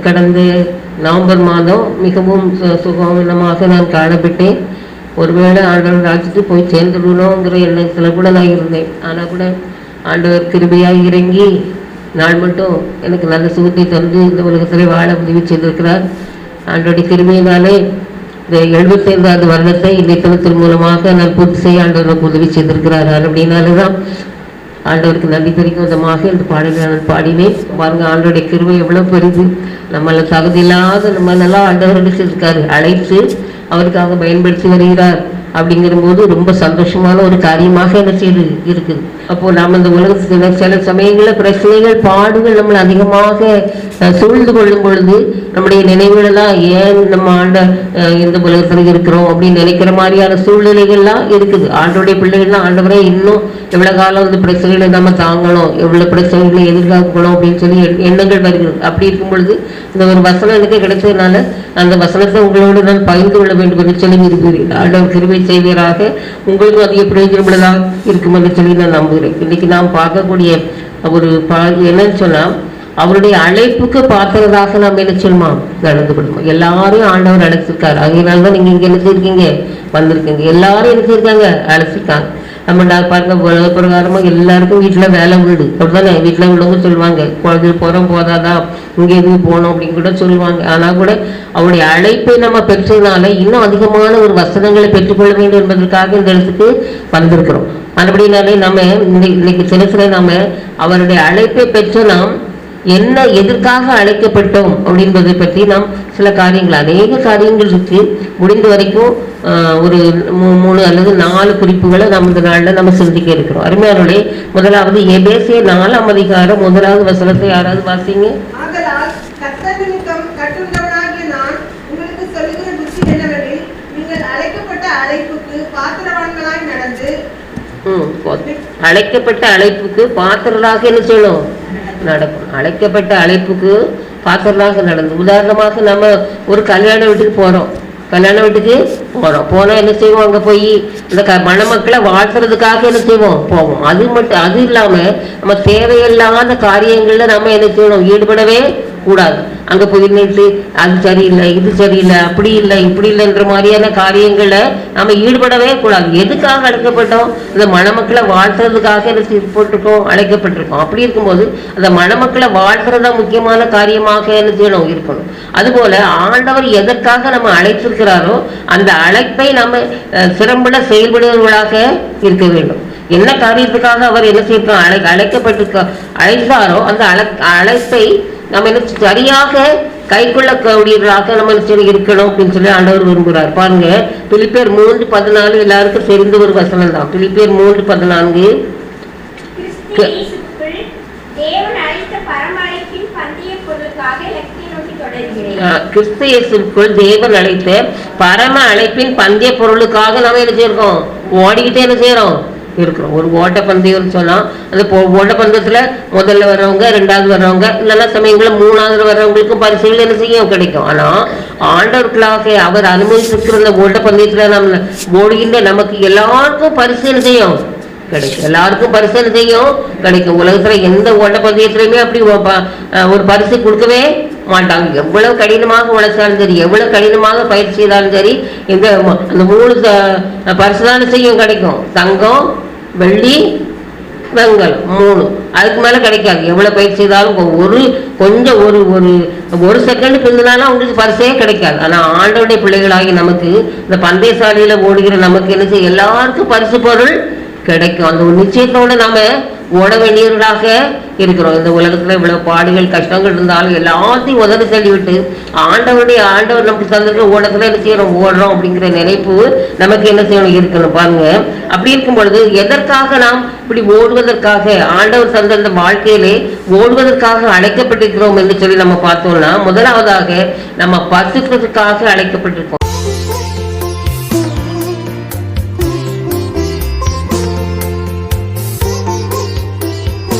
கடந்த நவம்பர் மாதம் மிகவும் சு- சுகமனமாக நான் காணப்பட்டேன். ஒருவேளை ஆண்டவர் ராஜ்யத்துக்கு போய் சேர்ந்துடணுங்கிற எண்ணத்தில் கூட நான் இருந்தேன். ஆனால் கூட ஆண்டவர் கிருபையாக இறங்கி நான் மட்டும் எனக்கு நல்ல சுகத்தை தந்து இந்த உலகத்தில் வாழ உதவி செய்திருக்கிறார். ஆண்டோடைய கிருமையினாலே இந்த எழுபத்தைந்தாவது வருடத்தை இந்த தினத்தின் மூலமாக நான் பூர்த்தி செய்ய ஆண்டவர் உதவி செய்திருக்கிறார். அப்படின்னால தான் ஆண்டவருக்கு நன்றி தெரிவிக்கும் விதமாக இந்த பாடலை நான் பாடினேன். பாருங்க ஆண்டோடைய கிருவை எவ்வளவு பெரிது நம்மள தகுதி இல்லாத நம்மளெல்லாம் ஆண்டவர் இருக்காரு அழைத்து அவருக்காக பயன்படுத்தி வருகிறார். அப்படிங்கிறபோது ரொம்ப சந்தோஷமான ஒரு காரியமாக என்ன செய்து இருக்குது. அப்போ நாம் இந்த உலகத்தில் சில சமயங்களில் பிரச்சனைகள் பாடுகள் நம்மளை அதிகமாக சூழ்ந்து கொள்ளும் பொழுது நம்முடைய நினைவுகளெல்லாம் ஏன் நம்ம ஆண்ட இந்த உலகத்தில் இருக்கிறோம் அப்படின்னு நினைக்கிற மாதிரியான சூழ்நிலைகள்லாம் இருக்குது. ஆண்டோடைய பிள்ளைகள்லாம் ஆண்டவரே இன்னும் எவ்வளோ காலம் இந்த பிரச்சனைகளை நம்ம தாங்கணும் எவ்வளோ பிரச்சனைகளை எதிர்காக்கணும் அப்படின்னு சொல்லி எண்ணங்கள் வருகிறது. அப்படி இருக்கும் பொழுது இந்த ஒரு வசனம் எனக்கு கிடைச்சதுனால அந்த வசனத்தை உங்களோடு நான் பகிர்ந்து கொள்ள வேண்டும் என்று சொல்லி இருக்கிறீர்கள் ஆண்டவர் கிருபை செய்வீராக. உங்களுக்கும் அதிக பிரயோஜனமுள்ளதாக இருக்கும் என்று சொல்லி நான் நம்புகிறேன். இன்னைக்கு நாம் பார்க்கக்கூடிய ஒரு பா என்னன்னு சொன்னால் அவருடைய அழைப்புக்கு பார்த்ததாக நாம் என்ன சொல்லுமா? நடந்து கொடுக்கணும் எல்லாரையும் ஆண்டவர் அழைச்சிருக்காரு. அதனால தான் நீங்க இங்க என்ன வந்திருக்கீங்க. எல்லாரும் என்ன செய்யிருக்காங்க அழைச்சிருக்காங்க. நம்ம நான் பாருங்க உலக பிரகாரமா எல்லாருக்கும் வீட்டுல வேலை வீடு அப்படிதானே வீட்டுல உள்ளவங்க சொல்லுவாங்க குழந்தை போறோம் போதாதான் இங்க எதுவும் போகணும்? அப்படின்னு கூட சொல்லுவாங்க. ஆனா கூட அவருடைய அழைப்பை நம்ம பெற்றதுனால இன்னும் அதிகமான ஒரு வசனங்களை பெற்றுக்கொள்ள வேண்டும் என்பதற்காக இந்த இடத்துக்கு வந்திருக்கிறோம். மறுபடியினாலே நம்ம இன்னைக்கு சில சில நாம அவருடைய அழைப்பை பெற்று நாம் என்ன எதற்காக அழைக்கப்பட்டோம் அப்படின்றதை பற்றி நாம் சில காரியங்கள் அநேக காரியங்கள் இருக்கு முடிந்த வரைக்கும் ஆஹ், ஒரு மூ- மூணு அல்லது நாலு குறிப்புகளை நம்ம இந்த நாளில் நம்ம சிந்திக்க இருக்கிறோம். அருமையானுடைய முதலாவது எபேசிய நாலாம் அதிகாரம் முதலாவது வசனத்தை யாராவது வாசிங்க? அழைக்கப்பட்ட அழைப்புக்கு பாத்திரவான்களாய் நடந்து அழைக்கப்பட்ட அழைப்புக்கு பாத்திரராக என்ன செய்யணும்? நடக்கும். அழைக்கப்பட்ட அழைப்புக்கு பாத்திரராக நடந்து. உதாரணமாக நம்ம ஒரு கல்யாண வீட்டுக்கு போறோம். கல்யாண வீட்டுக்கு போறோம். போனா என்ன செய்வோம் அங்க போய்? இந்த க மணமக்களை வாழ்த்துறதுக்காக என்ன செய்வோம்? போவோம். அது மட்டும் அது இல்லாம நம்ம தேவையில்லாத காரியங்கள்ல நம்ம என்ன செய்யணும்? ஈடுபடவே கூடாது. அங்கே போய் நின்று அது சரியில்லை இது சரியில்லை அப்படி இல்லை இப்படி இல்லைன்ற மாதிரியான காரியங்களை நம்ம ஈடுபடவே கூடாது. எதுக்காக அழைக்கப்பட்டோம் இந்த மணமக்களை வாழ்த்துறதுக்காக என்ன போட்டிருக்கோம் அழைக்கப்பட்டிருக்கோம். அப்படி இருக்கும்போது அந்த மணமக்களை வாழ்த்துறதா முக்கியமான காரியமாக என்ன செய்யணும்? இருக்கணும். அதுபோல ஆண்டவர் எதற்காக நம்ம அழைத்திருக்கிறாரோ அந்த அழைப்பை நம்ம சிறம்பட செயல்படுவர்களாக இருக்க வேண்டும். என்ன காரியத்துக்காக அவர் என்ன செய்யிருக்கோம் அழை அழைக்கப்பட்டிருக்க அழைத்தாரோ அந்த அழை அழைப்பை நம்ம என்ன சரியாக கை கொள்ளக்கூடியவர்களாக நம்ம இருக்கணும் அப்படின்னு சொல்லி ஆண்டவர் விரும்புகிறார் பாருங்க பிலிப்பேர் மூன்று பதினாலு எல்லாருக்கும் தெரிந்த ஒரு வசனம் தான். பிலிப்பேர் மூன்று பதினான்கு. கிறிஸ்து இயேசுவுக்குள் தேவன் அழைத்த பரம அழைப்பின் பந்தய பொருளுக்காக இலக்கை நோக்கி தொடர்கிறேன். அஹ், கிறிஸ்து இயேசுக்குள் தேவன் அழைத்த பரம அழைப்பின் பந்தய பொருளுக்காக நம்ம என்ன செய்யறோம்? ஓடிக்கிட்டே என்ன செய்யறோம்? இருக்கிறோம். ஒரு ஓட்டப்பந்தயம் சொன்னால் அந்த ஓட்டப்பந்தயத்தில் ஓட்டப்பந்தயத்துல முதல்ல வர்றவங்க ரெண்டாவது வர்றவங்க இல்லைன்னா சமயங்களில் மூணாவது வர்றவங்களுக்கும் பரிசுகள் என்ன செய்யும்? கிடைக்கும். ஆனா ஆண்டவர்களாக அவர் அனுமதிச்சிருக்கிற அந்த ஓட்டப்பந்தயத்துல நம்ம ஓடுகின்ற நமக்கு எல்லாருக்கும் பரிசு என்ன செய்யும்? கிடைக்கும். எல்லாருக்கும் பரிசு என்ன செய்யும்? கிடைக்கும். உலகத்துல எந்த ஓட்டப்பந்தயத்திலையுமே அப்படி ஒரு பரிசு கொடுக்கவே மாட்டாங்க. எவ்வளவு கடினமாக உழைச்சாலும் சரி எவ்வளவு கடினமாக பயிற்சி செய்தாலும் சரி இந்த அந்த மூணு பரிசு தான் செய்யும்? கிடைக்கும். தங்கம் வெள்ளி வெங்கலம் மூணு. அதுக்கு மேலே கிடைக்காது. எவ்வளோ பயிற்சி செய்தாலும் ஒரு கொஞ்சம் ஒரு ஒரு ஒரு செகண்ட் பிந்தினாலும் அவங்களுக்கு பரிசே கிடைக்காது. ஆனால் ஆண்டோடைய பிள்ளைகளாகி நமக்கு இந்த பந்தயசாலையில ஓடுகிற நமக்கு என்ன செய்ய எல்லாருக்கும் பரிசு பொருள் கிடைக்கும். அந்த ஒரு நிச்சயத்தோட நாம் ஓட வேண்டியவர்களாக இருக்கிறோம். இந்த உலகத்தில் இவ்வளவு பாடுகள் கஷ்டங்கள் இருந்தாலும் எல்லாத்தையும் உதவி தள்ளிவிட்டு ஆண்டவருடைய ஆண்டவர் நமக்கு தந்திருக்க ஓடத்துல என்ன செய்யறோம்? ஓடுறோம் அப்படிங்கிற நினைப்பு நமக்கு என்ன செய்யணும்? இருக்கணும். பாருங்க. அப்படி இருக்கும் பொழுது எதற்காக நாம் இப்படி ஓடுவதற்காக ஆண்டவர் தந்த வாழ்க்கையிலே ஓடுவதற்காக அழைக்கப்பட்டிருக்கிறோம் என்று சொல்லி நம்ம பார்த்தோம்னா முதலாவதாக நம்ம பசுக்கிறதுக்காக அழைக்கப்பட்டிருக்கோம்.